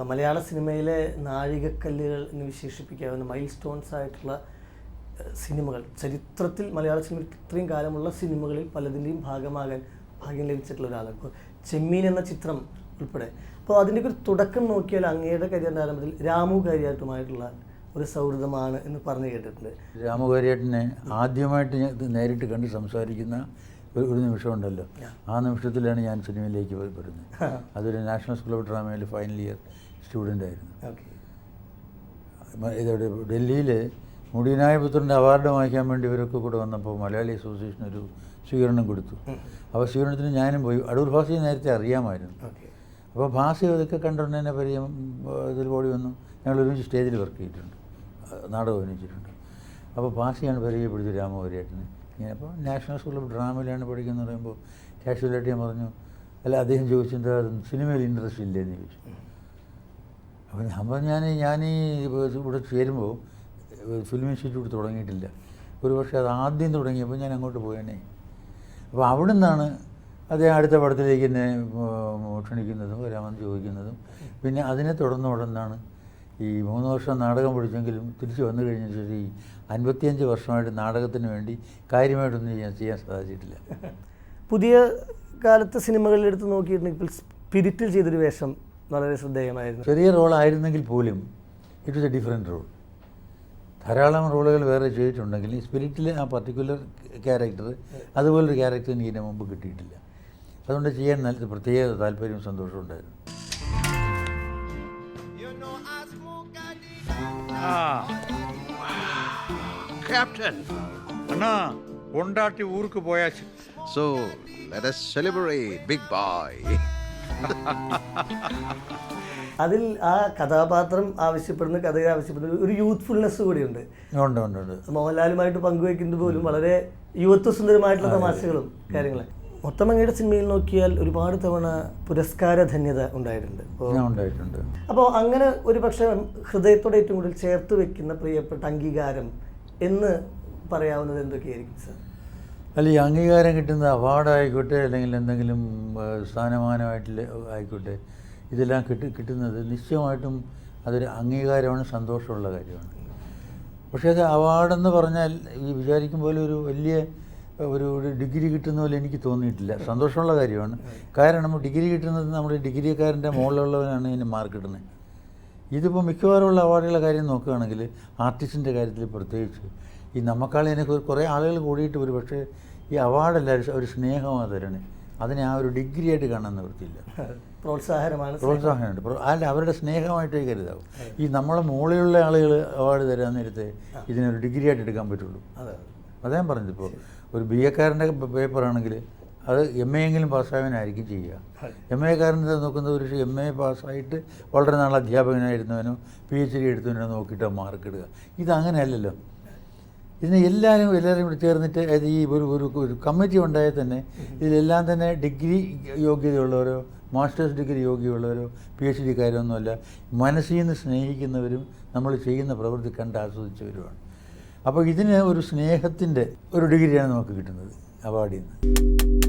മലയാള സിനിമയിലെ നാഴികക്കല്ലുകൾ എന്ന് വിശേഷിപ്പിക്കാവുന്ന mile stones ആയിട്ടുള്ള സിനിമകൾ ചരിത്രത്തിൽ മലയാള സിനിമയിൽ ഇത്രയും കാലമുള്ള സിനിമകളിൽ പലതിന്റെയും ഭാഗമാകാൻ ഭാഗ്യം ലഭിച്ചിട്ടുള്ള ഒരാളാണ്. ഇപ്പോൾ ചെമ്മീൻ എന്ന ചിത്രം ഉൾപ്പെടെ. അപ്പോൾ അതിന്റെ ഒരു തുടക്കം നോക്കിയാൽ അങ്ങയുടെ കരിയറിന്റെ ആരംഭത്തിൽ രാമു കാര്യമായിട്ടുമായിട്ടുള്ള ഒരു സൗഹൃദമാണ് എന്ന് പറഞ്ഞു കേട്ടിട്ടുണ്ട്. രാമു രാമകാരിയേട്ടനെ ആദ്യമായിട്ട് ഞാൻ നേരിട്ട് കണ്ട് സംസാരിക്കുന്ന ഒരു ഒരു നിമിഷമുണ്ടല്ലോ ആ. നിമിഷത്തിലാണ് ഞാൻ സിനിമയിലേക്ക് വരുന്നത്. അതൊരു നാഷണൽ സ്കൂൾ ഓഫ് ഡ്രാമയിൽ ഫൈനൽ ഇയർ സ്റ്റുഡന്റ് ആയിരുന്നു. ഇതോടെ ഡൽഹിയിൽ മുടിനായ പുത്രന്റെ അവാർഡ് വാങ്ങിക്കാൻ വേണ്ടി ഇവരൊക്കെ കൂടെ വന്നപ്പോൾ മലയാളി അസോസിയേഷൻ ഒരു സ്വീകരണം കൊടുത്തു. അപ്പോൾ സ്വീകരണത്തിന് ഞാനും പോയി. അടൂർ ഭാഷയെ നേരത്തെ അറിയാമായിരുന്നു. അപ്പോൾ ഭാസി അതൊക്കെ കണ്ടുകൊണ്ട് തന്നെ പരിചയം ഇതിൽ ഓടി വന്നു. ഞങ്ങൾ ഒരുമിച്ച് സ്റ്റേജിൽ വർക്ക് ചെയ്തിട്ടുണ്ട്. നാടകം അഭിനയിച്ചിട്ടുണ്ട്. അപ്പോൾ ഭാസിയാണ് പരിചയപ്പെടുത്തി രാമപുരിയേട്ടന് ഇങ്ങനെ അപ്പോൾ നാഷണൽ സ്കൂൾ ഓഫ് ഡ്രാമയിലാണ് പഠിക്കുന്നത് പറയുമ്പോൾ കാഷ്വലായിട്ട് ഞാൻ പറഞ്ഞു അല്ല അദ്ദേഹം ചോദിച്ചെന്താ? സിനിമയിൽ ഇൻട്രസ്റ്റ് ഇല്ലേന്ന് ചോദിച്ചു. അപ്പോൾ ഞാൻ പറഞ്ഞു ഞാൻ ഞാൻ ഇവിടെ ചേരുമ്പോൾ ഫിലിം ഇൻസ്റ്റിറ്റ്യൂട്ട് തുടങ്ങിയിട്ടില്ല. ഒരു പക്ഷേ അത് ആദ്യം തുടങ്ങിയപ്പോൾ ഞാൻ അങ്ങോട്ട് പോയേനെ. അപ്പോൾ അവിടെ നിന്നാണ് അദ്ദേഹം അടുത്ത പടത്തിലേക്ക് എന്നെ ക്ഷണിക്കുന്നതും വരാമെന്ന് ചോദിക്കുന്നതും. പിന്നെ അതിനെ തുടർന്ന് ഉടനാണ് ഈ മൂന്ന് വർഷം നാടകം പഠിച്ചെങ്കിലും തിരിച്ചു വന്നു കഴിഞ്ഞ ശേഷം ഈ അൻപത്തിയഞ്ച് വർഷമായിട്ട് നാടകത്തിന് വേണ്ടി കാര്യമായിട്ടൊന്നും ഞാൻ ചെയ്യാൻ സാധിച്ചിട്ടില്ല. പുതിയ കാലത്തെ സിനിമകളിൽ എടുത്ത് നോക്കിയിട്ടുണ്ടെങ്കിൽ ഇപ്പോൾ സ്പിരിറ്റിൽ ചെയ്തൊരു വേഷം വളരെ ശ്രദ്ധേയമായിരുന്നു. ചെറിയ റോളായിരുന്നെങ്കിൽ പോലും it was a different role ധാരാളം റോളുകൾ വേറെ ചെയ്തിട്ടുണ്ടെങ്കിൽ ഈ സ്പിരിറ്റിലെ ആ പർട്ടിക്കുലർ ക്യാരക്ടർ അതുപോലൊരു ക്യാരക്ടർ എനിക്ക് ഇതിനു മുമ്പ് കിട്ടിയിട്ടില്ല. അതുകൊണ്ട് ചെയ്യാൻ നല്ല പ്രത്യേക താല്പര്യവും സന്തോഷവും ഉണ്ടായിരുന്നു. Captain. அண்ணா பொண்டாட்டி ஊருக்கு போயாச்சு So let us celebrate, big boy. അതിൽ ആ കഥാപാത്രം ആവശ്യപ്പെടുന്ന കഥ ആവശ്യപ്പെടുന്ന ഒരു യൂത്ത്ഫുൾനെസ് കൂടിയുണ്ട് ഉണ്ട് ഉണ്ട് ഉണ്ട് മോഹൻലാലുമായിട്ട് പങ്കുവെക്കുന്നത് പോലും വളരെ യുവത്വ സുന്ദരമായിട്ടുള്ള തമാശകളും കാര്യങ്ങളും മൊത്തം സിനിമയിൽ നോക്കിയാൽ ഒരുപാട് തവണ പുരസ്കാര ധന്യത ഉണ്ടായിട്ടുണ്ട്. അപ്പോൾ ഉണ്ടായിട്ടുണ്ട്. അപ്പോൾ അങ്ങനെ ഒരു പക്ഷേ ഹൃദയത്തോടെ ഏറ്റവും കൂടുതൽ ചേർത്ത് വെക്കുന്ന പ്രിയപ്പെട്ട അംഗീകാരം എന്ന് പറയാവുന്നത് എന്തൊക്കെയായിരിക്കും സാർ? അല്ല ഈ അംഗീകാരം കിട്ടുന്ന അവാർഡായിക്കോട്ടെ അല്ലെങ്കിൽ എന്തെങ്കിലും സ്ഥാനമാനമായിട്ട് ആയിക്കോട്ടെ ഇതെല്ലാം കിട്ടി കിട്ടുന്നത് നിശ്ചയമായിട്ടും അതൊരു അംഗീകാരമാണ് സന്തോഷമുള്ള കാര്യമാണ്. പക്ഷേ അത് അവാർഡെന്ന് പറഞ്ഞാൽ ഈ വിചാരിക്കും പോലെ ഒരു വലിയ ഒരു ഡിഗ്രി കിട്ടുന്ന പോലെ എനിക്ക് തോന്നിയിട്ടില്ല. സന്തോഷമുള്ള കാര്യമാണ്. കാരണം ഡിഗ്രി കിട്ടുന്നത് നമ്മുടെ ഡിഗ്രിക്കാരന്റെ മുകളിലുള്ളവനാണ് ഇതിന് മാർക്ക് കിട്ടുന്നത് ഇതിപ്പോൾ മിക്കവാറുമുള്ള അവാർഡുകളുടെ കാര്യം നോക്കുകയാണെങ്കിൽ ആർട്ടിസ്റ്റിന്റെ കാര്യത്തിൽ പ്രത്യേകിച്ച് ഈ നമുക്കാളിനെ കുറേ ആളുകൾ കൂടിയിട്ട് ഒരു പക്ഷേ ഈ അവാർഡല്ല ഒരു- ഒരു സ്നേഹമാണ് തരണേ അതിനെ ആ ഒരു ഡിഗ്രി ആയിട്ട് കാണാൻ നിവൃത്തിയില്ല. പ്രോത്സാഹനമാണ് പ്രോത്സാഹനമുണ്ട്. അല്ല അവരുടെ സ്നേഹമായിട്ടേ കരുതാവും. ഈ നമ്മളെ മുകളിലുള്ള ആളുകൾ അവാർഡ് തരാൻ നേരത്തെ ഇതിനൊരു ഡിഗ്രി ആയിട്ട് എടുക്കാൻ പറ്റുള്ളൂ. അതെ ഞാൻ പറഞ്ഞത് ഇപ്പോൾ ഒരു ബി എക്കാരന്റെ പേപ്പറാണെങ്കിൽ അത് എം എ എങ്കിലും പാസ്സായവനായിരിക്കും ചെയ്യുക. എം എക്കാരന്റെ നോക്കുന്നത് ഒരു എം എ പാസ്സായിട്ട് വളരെ നാൾ അധ്യാപകനായിരുന്നവനോ പി എച്ച് ഡി എടുത്തവനോ നോക്കിയിട്ട് മാർക്ക് ഇടുക. ഇതങ്ങനെയല്ലല്ലോ ഇതിന് എല്ലാവരും എല്ലാവരും കൂടി ചേർന്നിട്ട് അത് ഈ ഒരു ഒരു ഒരു കമ്മിറ്റി ഉണ്ടായാൽ തന്നെ ഇതിലെല്ലാം തന്നെ ഡിഗ്രി യോഗ്യതയുള്ളവരോ മാസ്റ്റേഴ്സ് ഡിഗ്രി യോഗ്യമുള്ളവരോ പി എച്ച് കാര്യമൊന്നുമല്ല മനസ്സിൽ നിന്ന് സ്നേഹിക്കുന്നവരും നമ്മൾ ചെയ്യുന്ന പ്രവൃത്തി കണ്ട് ആസ്വദിച്ചവരുമാണ്. അപ്പോൾ ഇതിന് ഒരു സ്നേഹത്തിന്റെ ഒരു ഡിഗ്രിയാണ് നമുക്ക് കിട്ടുന്നത് അവാർഡിൽ നിന്ന്.